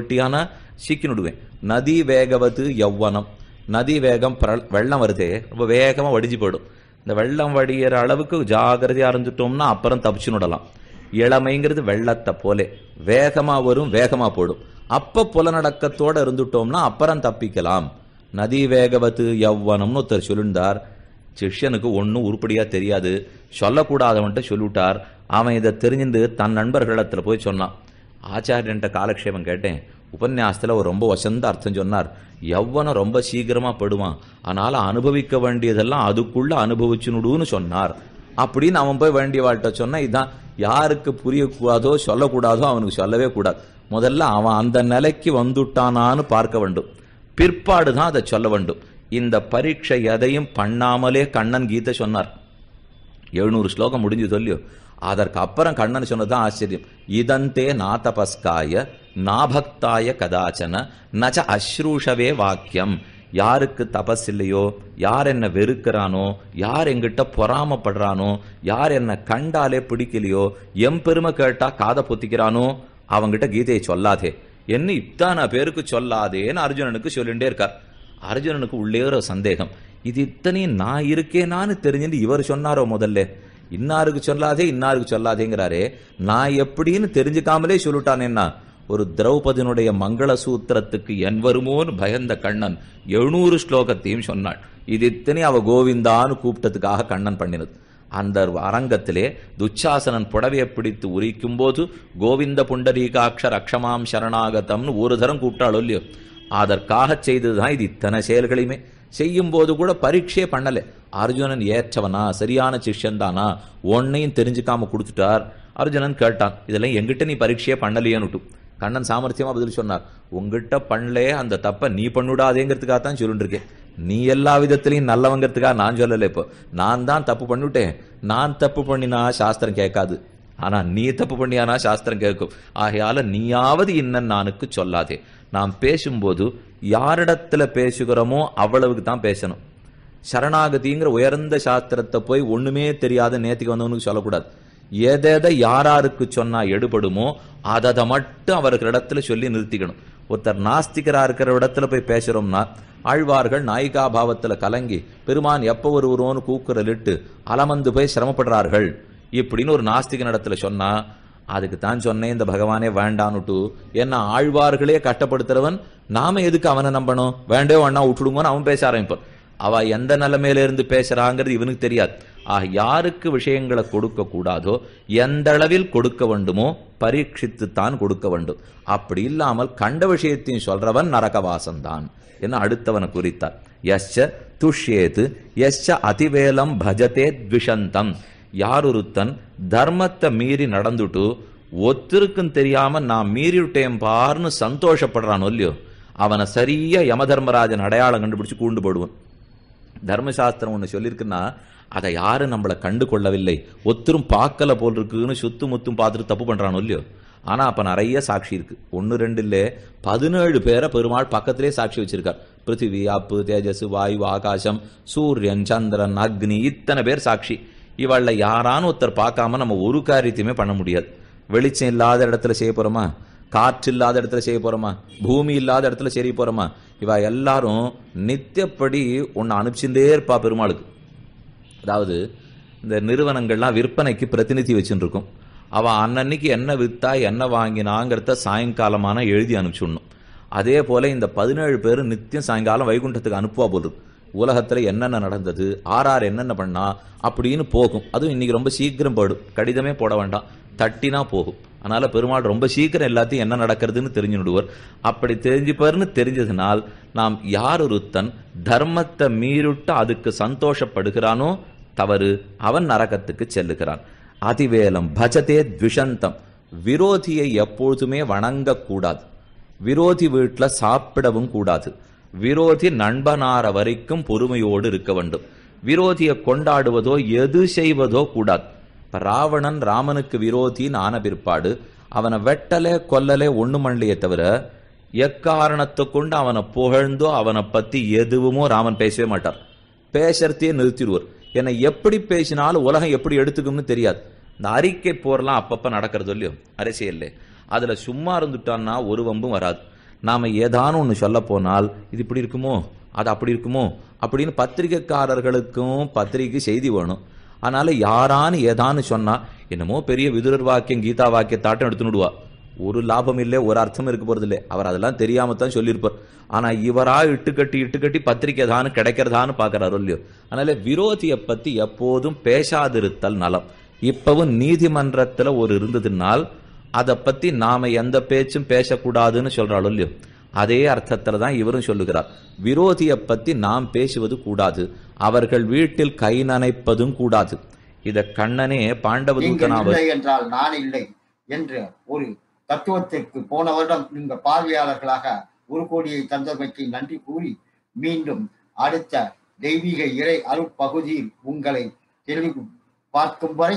வெட்டியானா சிக்கினுடுவேன். நதி வேகவது யௌவனம். நதி வேகம் வெள்ளம் வருதே. ரொம்ப வேகமா வடிஞ்சு போயிடும். இந்த வெள்ளம் வடிகிற அளவுக்கு ஜாகிரதையாக இருந்துட்டோம்னா அப்புறம் தப்பிச்சு விடலாம் இளமைங்கிறது வெள்ளத்தை போலே. வேகமா வரும் வேகமா போடும் அப்ப புலநடக்கத்தோட இருந்துட்டோம்னா அப்புறம் தப்பிக்கலாம். நதி வேகவத்து யௌவனம்னு ஒருத்தர் சொல்லியிருந்தார். சிஷ்யனுக்கு ஒன்றும் உருப்படியா தெரியாது. சொல்லக்கூடாதவன்ட்டு சொல்லிவிட்டார். அவன் இதை தெரிஞ்சுட்டு தன் நண்பர்களிடத்தில் போய் சொன்னான். ஆச்சாரியன்ட்ட காலக்ஷேபம் கேட்டேன். உபன்யாசத்தில் ஒரு ரொம்ப வசந்த அர்த்தம் சொன்னார். யவ்வனம் ரொம்ப சீக்கிரமாக படுவான். அதனால் அனுபவிக்க வேண்டியதெல்லாம் அதுக்குள்ளே அனுபவிச்சுனுடுன்னு சொன்னார். அப்படின்னு அவன் போய் வேண்டிய வாழ்கிட்ட சொன்னால் இதான் யாருக்கு புரியக்கூடாதோ சொல்லக்கூடாதோ அவனுக்கு சொல்லவே கூடாது. முதல்ல அவன் அந்த நிலைக்கு வந்துட்டானான்னு பார்க்க வேண்டும். பிற்பாடு தான் அதை சொல்ல வேண்டும். இந்த பரீட்சை எதையும் பண்ணாமலே கண்ணன் கீதை சொன்னார். எழுநூறு ஸ்லோகம் முடிஞ்சு சொல்லியோ? அதற்கு அப்புறம் கண்ணன் சொன்னதுதான் ஆச்சரியம். இதந்தே நாதபஸ்காய நாபக்தாய கதாச்சன நச்ச அஸ்ரூஷவே வாக்கியம். யாருக்கு தபஸ் இல்லையோ யார் என்ன வெறுக்கிறானோ யார் எங்கிட்ட பொறாமப்படுறானோ யார் என்ன கண்டாலே பிடிக்கலையோ எம் பெருமை கேட்டா காதை பொத்திக்கிறானோ அவங்கிட்ட கீதையை சொல்லாதே. என்ன இத்தான பேருக்கு சொல்லாதேன்னு அர்ஜுனனுக்கு சொல்லிகிட்டே இருக்கார். அர்ஜுனனுக்கு உள்ளே ஒரு சந்தேகம். இது இத்தனையும் நான் இருக்கேனான்னு தெரிஞ்சுட்டு இவர் சொன்னாரோ முதல்ல? இன்னாருக்கு சொல்லாதே இன்னாருக்கு சொல்லாதேங்கிறாரே. நான் எப்படின்னு தெரிஞ்சுக்காமலே சொல்லிட்டானேன்னா ஒரு திரௌபதியினுடைய மங்கள சூத்திரத்துக்கு என் வருமோன்னு பயந்த கண்ணன் எழுநூறு ஸ்லோகத்தையும் சொன்னாள். இது இத்தனை அவ கோவிந்தான்னு கூப்பிட்டதுக்காக கண்ணன் பண்ணினது. அந்த அரங்கத்திலே துச்சாசனன் புடவையை பிடித்து உரிக்கும் போது கோவிந்த புண்டரீகாட்ச ரக்ஷமாம் சரணாகதம்னு ஒரு தரம் கூப்பிட்டாளோ இல்லையோ? அதற்காக செய்ததுதான் இது இத்தனை செயல்களையுமே. செய்யும் போது கூட பரீட்சையே பண்ணல. அர்ஜுனன் ஏற்றவனா? சரியான சிஷ்யன் தானா? ஒன்னையும் தெரிஞ்சுக்காம கொடுத்துட்டார். அர்ஜுனன் கேட்டான் இதெல்லாம் எங்கிட்ட நீ பரீட்சையே பண்ணலையேன்னுட்டு கண்ணன் சாமர்த்தியமா பதில் சொன்னார் உங்ககிட்ட பண்ணலே அந்த தப்ப நீ பண்ணுடாதேங்கிறதுக்காக தான் சொல்லிட்டு இருக்கேன் நீ எல்லா விதத்திலையும் நல்லவங்கிறதுக்காக நான் சொல்லலை இப்போ. நான் தான் தப்பு பண்ணிவிட்டேன். நான் தப்பு பண்ணினா சாஸ்திரம் கேட்காது. ஆனா நீ தப்பு பண்ணியானா சாஸ்திரம் கேட்கும். ஆகையால நீயாவது இன்னும் நானுக்கு சொல்லாதே. நாம் பேசும்போது யாரிடத்துல பேசுகிறோமோ அவ்வளவுக்கு தான் பேசணும். சரணாகதிங்கிற உயர்ந்த சாஸ்திரத்தை போய் ஒண்ணுமே தெரியாத நேத்துக்கு வந்தவனுக்கு சொல்லக்கூடாது. எதை யாராருக்கு சொன்னா எடுபடுமோ அதை மட்டும் அவர்களிடத்துல சொல்லி நிறுத்திக்கணும். ஒருத்தர் நாஸ்திகரா இருக்கிற இடத்துல போய் பேசுறோம்னா ஆழ்வார்கள் நாயிகா பாவத்துல கலங்கி பெருமான் எப்ப வருவரோன்னு கூக்குரலிட்டு அலமந்து போய் சிரமப்படுறார்கள்? இப்படின்னு ஒரு நாஸ்திகன் இடத்துல சொன்னா அதுக்கு தான் சொன்னேன் இந்த பகவானே வேண்டான்னுட்டு என்ன ஆழ்வார்களே கஷ்டப்படுத்துறவன் நாம எதுக்கு அவனை நம்பணும்? வேண்டே வேணா விட்டுடுங்கன்னு அவன் பேச ஆரம்பிப்பான். அவ எந்த நிலைமையில இருந்து பேசுறாங்கிறது இவனுக்கு தெரியாது. ஆக யாருக்கு விஷயங்களை கொடுக்க கூடாதோ எந்த அளவில் கொடுக்க வேண்டுமோ பரீட்சித்து தான் கொடுக்க வேண்டும். அப்படி இல்லாமல் கண்ட விஷயத்தையும் சொல்றவன் நரகவாசந்தான் என்று அடுத்தவனை குறித்தார். எஸ்ச துஷ்யேது எஸ்ச அதிவேலம் பஜதே த்விஷந்தம். யாரொருத்தன் தர்மத்தை மீறி நடந்துட்டு ஒத்திருக்கும் தெரியாம நான் மீறிவிட்டேன் பார்னு சந்தோஷப்படுறான் இல்லையோ அவனை சரியா யமதர்மராஜன் அடையாளம் கண்டுபிடிச்சு கூண்டு போடுவான். தர்மசாஸ்திரம் ஒன்று சொல்லியிருக்குன்னா அதை யாரும் நம்மளை கண்டு கொள்ளவில்லை. ஒத்தரும் பார்க்கல போல் இருக்குன்னு சுத்து முத்தும் பார்த்துட்டு தப்பு பண்ணுறானோ இல்லையோ? ஆனா அப்ப நிறைய சாட்சி இருக்கு. ஒன்று ரெண்டு இல்ல பதினேழு பேரை பெருமாள் பக்கத்திலே சாட்சி வச்சிருக்கார். பிருத்திவி அப்பு தேஜஸ் வாயு ஆகாசம் சூரியன் சந்திரன் அக்னி இத்தனை பேர் சாட்சி. இவள்ல யாரானு ஒருத்தர் பார்க்காம நம்ம ஒரு காரியத்தையுமே பண்ண முடியாது. வெளிச்சம் இல்லாத இடத்துல செய்ய போறோமா? காற்று இல்லாத இடத்துல செய்ய போறோமா? பூமி இல்லாத இடத்துல செய்ய போறோமா? இவா எல்லாரும் நித்தியப்படி ஒன்னு அனுப்பிச்சுட்டே இருப்பா பெருமாளுக்கு. அதாவது இந்த நிறுவனங்கள்லாம் விற்பனைக்கு பிரதிநிதி வச்சுட்டு இருக்கும் அவன் அன்னன்னைக்கு என்ன வித்தா என்ன வாங்கினாங்கிறத சாயங்காலமான எழுதி அனுப்பிச்சுடணும் அதே போல இந்த பதினேழு பேர் நித்தியம் சாயங்காலம் வைகுண்டத்துக்கு அனுப்புவா போகுது உலகத்தில் என்னென்ன நடந்தது ஆர்ஆர் என்னென்ன பண்ணா அப்படின்னு போகும். அதுவும் இன்னைக்கு ரொம்ப சீக்கிரம் போடும் கடிதமே போட வேண்டாம். தட்டினா போகும். அதனால பெருமாள் ரொம்ப சீக்கிரம் எல்லாத்தையும் என்ன நடக்கிறதுன்னு தெரிஞ்சு விடுவார் அப்படி தெரிஞ்சுப்பாருன்னு தெரிஞ்சதுனால் நாம் யார் ஒருத்தன் தர்மத்தை மீறிட்டு அதுக்கு சந்தோஷப்படுகிறானோ தவறு அவன் நரகத்துக்கு செல்லுகிறான். அதிவேலம் பஜதே த்விஷந்தம். விரோதியை எப்பொழுதுமே வணங்கக்கூடாது. விரோதி வீட்டில் சாப்பிடவும் கூடாது. விரோதி நண்பனார வரைக்கும் பொறுமையோடு இருக்க வேண்டும். விரோதியை கொண்டாடுவதோ எது செய்வதோ கூடாது. இப்ப ராவணன் ராமனுக்கு விரோதின்னு ஆன பிற்பாடு அவனை வெட்டலே கொல்லலே ஒண்ணு மண்லையே தவிர எக்காரணத்தை கொண்டு அவனை புகழ்ந்தோ அவனை பத்தி எதுவுமோ ராமன் பேசவே மாட்டார். பேசுறதையே நிறுத்திடுவார். என்னை எப்படி பேசினாலும் உலகம் எப்படி எடுத்துக்கும்னு தெரியாது. இந்த அறிக்கை போர்லாம் அப்பப்ப நடக்கிறது இல்லையோ? அரசியல்ல. அதுல சும்மா இருந்துட்டான்னா ஒரு வம்பும் வராது. நாம ஏதானும் ஒன்று சொல்ல போனால் இது இப்படி இருக்குமோ? அது அப்படி இருக்குமோ? அப்படின்னு பத்திரிகைக்காரர்களுக்கும் பத்திரிகை செய்தி வேணும். அதனால யாரான்னு ஏதான்னு சொன்னா என்னமோ பெரிய விதுரர் வாக்கியம் கீதா வாக்கியத்தாட்டம் எடுத்துனுடுவா ஒரு லாபம் இல்லை ஒரு அர்த்தம் இருக்க போறது இல்லை. அவர் அதெல்லாம் தெரியாம தான் சொல்லியிருப்பார். ஆனா இவரா இட்டுக்கட்டி இட்டுக்கட்டி பத்திரிக்கை தானு கிடைக்கிறதான்னு பாக்குறாரு இல்லையோ? அதனால விரோதியை பத்தி எப்போதும் பேசாதிருத்தல் நலம். இப்பவும் நீதிமன்றத்துல ஒரு இருந்ததுனால் அதை பத்தி நாம எந்த பேச்சும் பேசக்கூடாதுன்னு சொல்றாளோ இல்லையோ? அதே அர்த்தத்துல தான் இவரும் சொல்லுகிறார். விரோதியை பத்தி நாம் பேசுவது கூடாது. அவர்கள் வீட்டில் கை நனைப்பதும் கூடாது. இத கண்ணனே இல்லை என்றால் நான் இல்லை என்ற ஒரு தத்துவத்திற்கு போன வருடம் நீங்க பார்வையாளர்களாக ஒரு கோடியை தந்தமைக்கு நன்றி கூறி மீண்டும் அடுத்த தெய்வீக இறை அருட்பகுதியில் உங்களை தெளிவு பார்க்கும் வரை